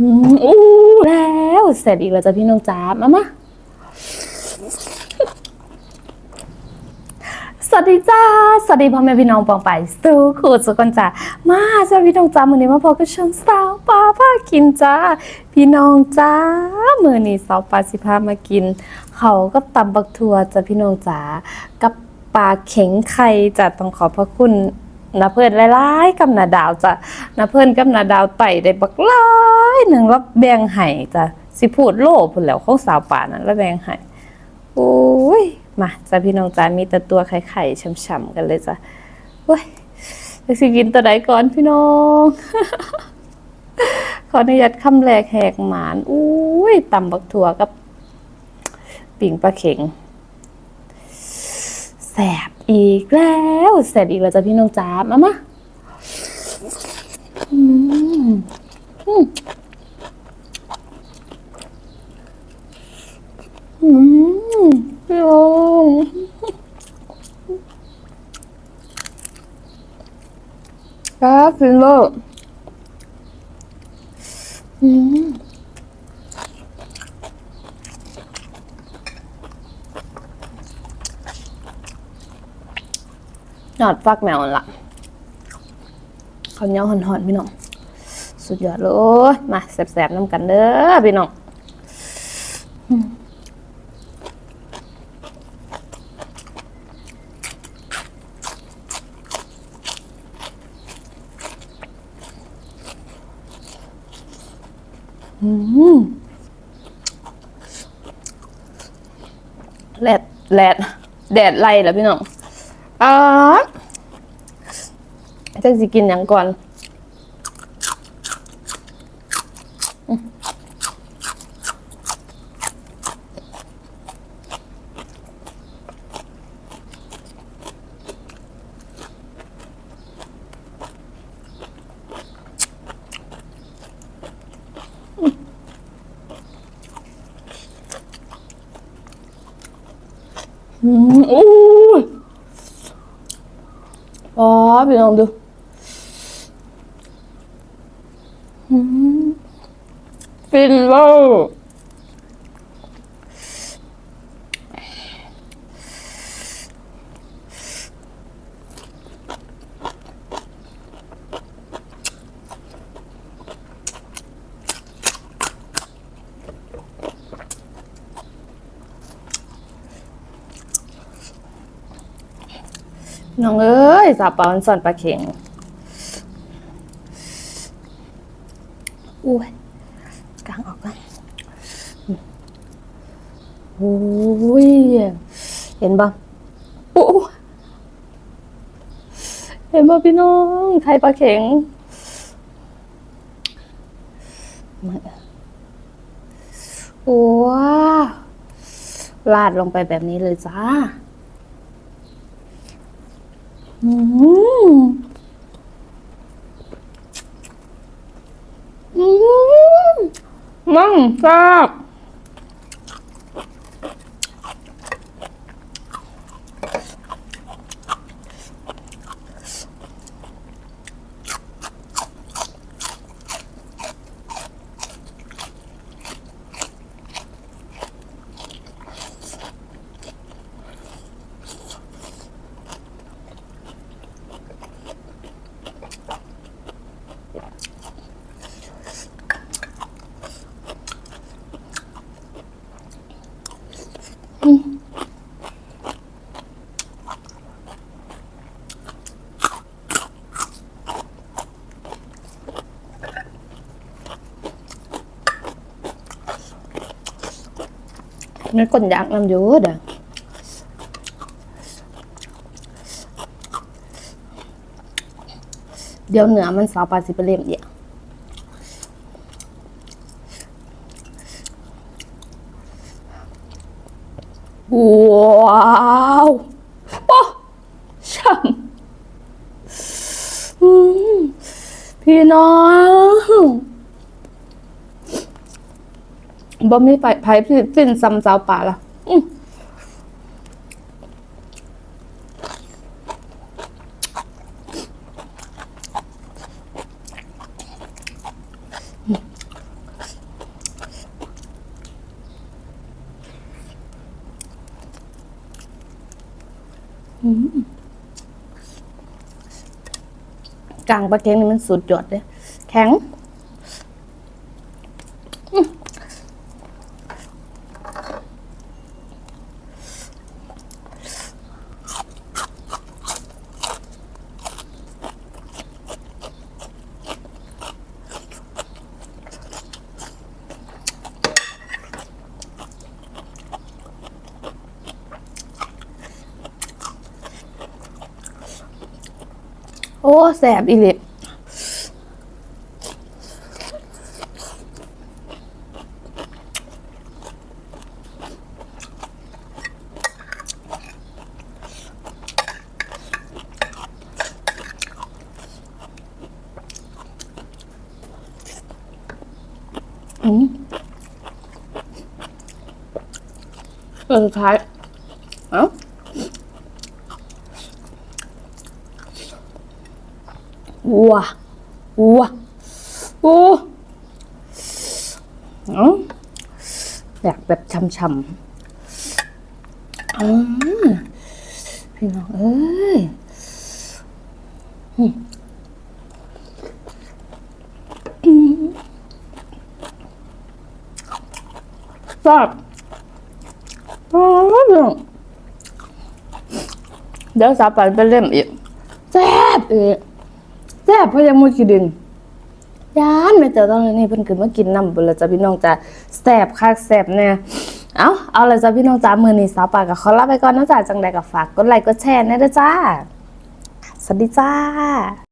อืมอู้แล้วเสร็จอีกแล้วจ้ะพี่น้องจ๋ามามาสวัสดีจ้า สวัสดีพ่อแม่พี่น้องปองไปสู้ขูดสุกันจ้ามาจ้าพี่น้องจ้ามือนี้มาพบกับช่องสาวปลาพากินจ้า พี่น้องจ้ามือนี้สาวปลาสิพามากิน เขาก็ตำบักทัวจ้าพี่น้องจ๋ากับปลาเข็งไข่จ้ะต้องขอบพระคุณ นาเพื่อนหลายๆกับนาดาวจ้ะนาเพื่อนกับนาดาวไต่ได้บักหลายหนึ่งแล้วแบ่งให้จ้ะสิพูดโลพุ่นแล้วของสาวป่านั้นแล้วแบ่งให้โอ้ยมาจ้ะพี่น้องจ้ามีแต่ตัวไข่ๆช่ำๆกันเลยจ้ะโอ้ยจะสิกินตัวใดก่อนพี่น้อง ขออนุญาตคำแรกแหกหมานอุ้ยตำบักถั่วกับปิ่งปลาเข็งแสบ อีกแล้วแสบอีกแล้วจ้ะพี่น้องจ๋ามามาอืมอืมอืมพี่น้องครับฟินเวอร์อืม ยอดฟักแมวนั่นละข้าวเหนียวหอนๆพี่น้อง สุดยอดเลยมาแสบๆน้ำกันเด้อพี่น้องอืมแดดแดดแดดไล่แล้วพี่น้องอ่า จะสิกินอย่างก่อนอืมอืมอู้ยอ๋อพี่น้องดูอืม ฟินเวอร์น้องเอ้ยสาปามันสอนปลาเข็งอุ้ยกางออกกัน โอ้ยเห็นปะโอ้เห็นปะพี่น้องไข่ปลาเข็งโอ้วลาดลงไปแบบนี้เลยจ้าอืมอืมมั่งทรา บนี่คนยากน้ำอยู่เด้อเดี๋ยวเหนือมันสาวปลาสิไปเล่มเดียวว้าวโอ้ช่ำอืมพี่น้อง บ่มีไผไผสิ้นซ้ำสาวป่าล่ะกลางปลาเค็งนี่มันสุดยอดเลย แข็ง โอ้แสบอีหลิอืมเออสุดท้ายเอ้า วัววัวโอ้เอ้าอยากแบบช่ำๆอืมพี่น้องเอ้ยอืมอืมแซ่บอ๋อน้องเดี๋ยวสาปันไปเล่มอีกแซ่บอีก แซ่บเพราะยังมุดกินดินยานไม่เจอต้องเลยนี่เพิ่นขึ้นมากินน้ำเบดแล้วจ้ะพี่น้องจ้ะแซ่บคักแซ่บแน่เอาเอาเลยจ้ะพี่น้องจ้ามือนี้สาวปากกับขอลาไปก่อนนะจ้ะจังใดก็ฝากกดไลค์กดแชร์นะเด้อจ้าสวัสดีจ้า